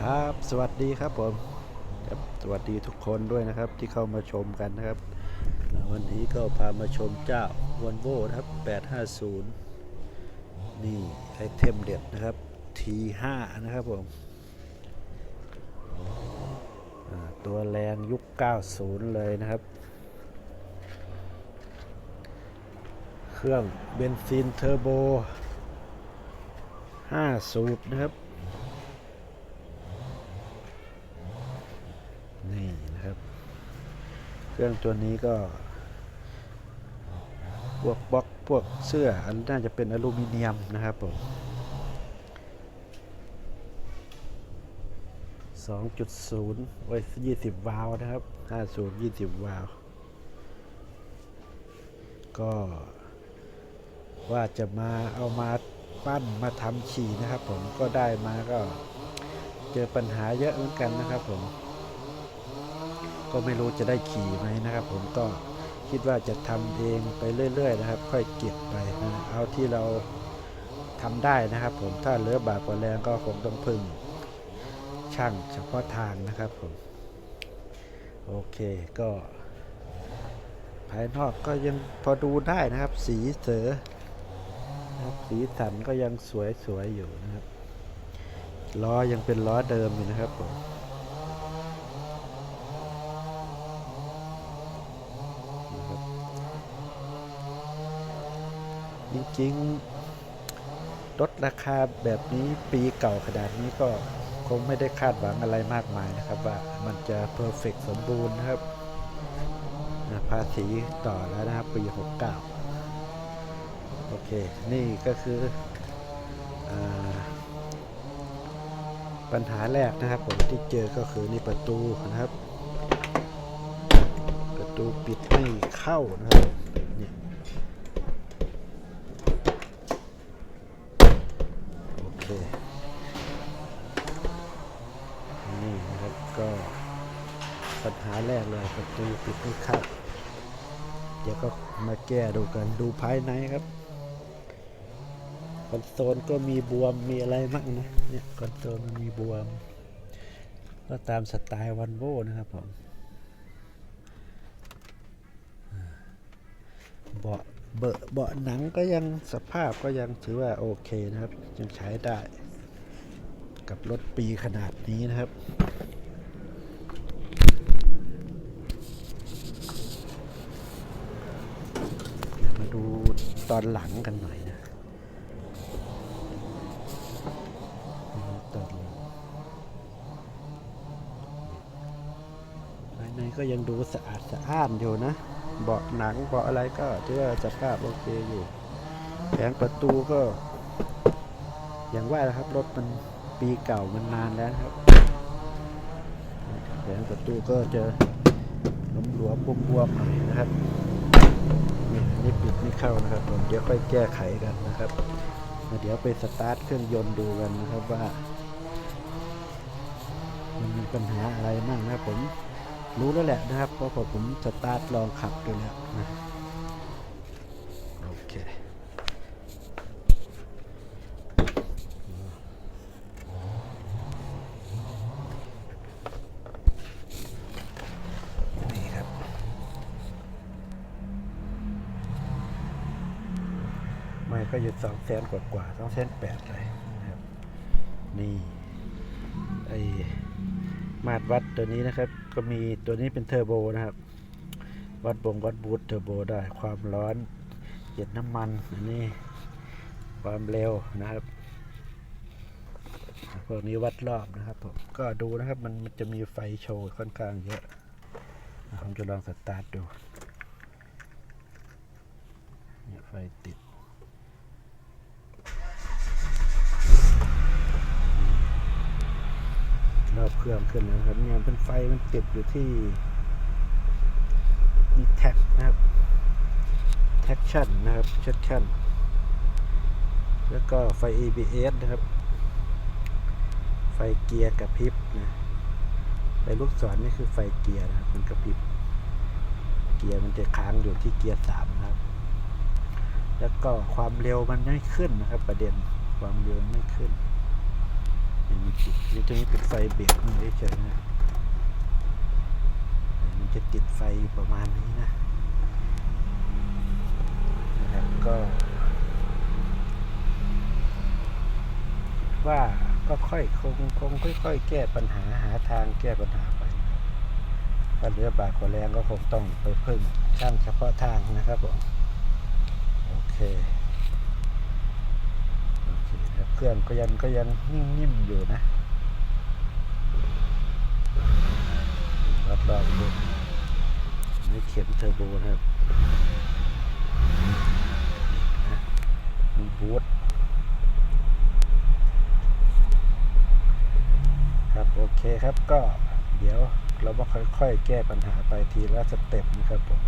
ครับ สวัสดีครับผมครับสวัสดีทุกคนด้วยนะครับที่เข้ามาชมกันนะครับ วันนี้ก็พามาชมเจ้าวันโวนะครับ 850 นี่ไอเทมเด็ดนะครับ T5 นะครับผมตัวแรงยุค 90 เลยนะครับ เครื่องเบนซินเทอร์โบ 5 สูบนะครับ นี่นะครับ เครื่องตัวนี้ก็ พวกบล็อกพวกเสื้อ อันน่าจะเป็นอลูมิเนียมนะครับผม2.0ไว้20 วาล์วนะครับ 50 20 วาล์วก็ว่าจะมาเอามาปั้นมาทำฉี่นะครับผมก็ได้มาก็เจอปัญหาเยอะเหมือนกันนะครับผม ก็ไม่รู้จะได้ขี่ไหมนะครับ ผมก็คิดว่าจะทำเองไปเรื่อย ๆ นะครับ ค่อยเก็บไปนะเอาที่เราทำได้นะครับ ผมถ้าเหลือบากกว่าแรงก็คงต้องพึ่งช่างเฉพาะทางนะครับผมโอเคก็ ภายนอกก็ยังพอดูได้นะครับ สีเสือนะครับสีสันก็ยังสวยๆอยู่นะครับล้อยังเป็นล้อเดิมอยู่นะครับผม นะครับ จริงๆลดราคาแบบนี้ปีเก่าขนาดนี้ก็คงไม่ได้คาดหวังอะไรมากมายนะครับ ว่ามันจะเพอร์เฟกสมบูรณ์นะครับนะภาษีต่อแล้วนะครับปี 69 โอเค นี่ก็คืออปัญหาแรกนะครับผมที่เจอก็คือในประตูนะครับ ประตูปิดไม่เข้านะครับ เนี่ยโอเคนี่นะครับก็ปัญหาแรกเลยประตูปิดไม่เข้าเดี๋ยวก็มาแก้ดูกันดูภายในครับคอนโซลก็มีบวมมีอะไรมั่งนะเนี่ยคอนโซลมันมีบวม ก็ตามสไตล์วันโวนะครับผมเบาะ เบอะเบาะหนังก็ยังสภาพก็ยังถือว่าโอเคนะครับ ยังใช้ได้ กับรถปีขนาดนี้นะครับมาดูตอนหลังกันหน่อยนะตอนหลังภายในก็ยังดูสะอาดสะอ้านอยู่นะ เบาะหนังเบาะอะไรก็ถือว่าสภาพโอเคอยู่ แผงประตูก็ อย่างว่านะครับรถมันปีเก่ามันนานแล้วครับแผงประตูก็จะหลวมๆบวมๆหน่อยนะครับนี่นี่ปิดไม่เข้านะครับผมเดี๋ยวค่อยแก้ไขกันนะครับเดี๋ยวไปสตาร์ทเครื่องยนต์ดูกันนะครับว่า มันมีปัญหาอะไรบ้างนะครับผม รู้แล้วแหละนะครับ เพราะว่าผมสตาร์ทลองขับดูแล้วนะโอเคนี่ครับไม่ก็อยู่สองแสนกว่ากว่าสองแสนแปดเลยนะครับ นี่ไอ มาตรวัดตัวนี้นะครับ ก็มีตัวนี้เป็นเทอร์โบนะครับ วัดบงวัดบูทเทอร์โบได้ความร้อนเย็นน้ำมันอันนี้ความเร็วนะครับพวกนี้วัดรอบนะครับผมก็ดูนะครับมันมันจะมีไฟโชว์ค่อนข้างเยอะผมจะลองสตาร์ทดูเนี่ยไฟติด รอบเครื่องขึ้นแล้วครับเนี่ยเป็นไฟมันติดอยู่ที่มีแท็กนะครับแท็กชั่นนะครับแท็กชั่นแล้วก็ไฟ ABS นะครับ ไฟเกียร์กระพริบนะไฟลูกศรนี่คือไฟเกียร์นะครับ มันกระพริบ เกียร์มันจะค้างอยู่ที่เกียร์สามนะครับ แล้วก็ความเร็วมันไม่ขึ้นนะครับ ประเด็นความเร็วไม่ขึ้น นี่มีจุดจะมีติดไฟเบรกมือเฉยนะมันจะติดไฟประมาณนี้นะนะครับก็ ว่าก็ค่อยคงคงค่อย ๆ แก้ปัญหาหาทางแก้ปัญหาไปถ้าเหลือบากกว่าแรงก็คงต้องไปพิ่มช่างเฉพาะทางนะครับผมโอเค เครื่องก็ยังก็ยังนิ่มๆอยู่นะวัดรอบดูนี่เข็มเทอร์โบนะครับนะมีบูทครับโอเคครับก็เดี๋ยวเรามาค่อยๆ แก้ปัญหาไปทีละสเต็ปนะครับผม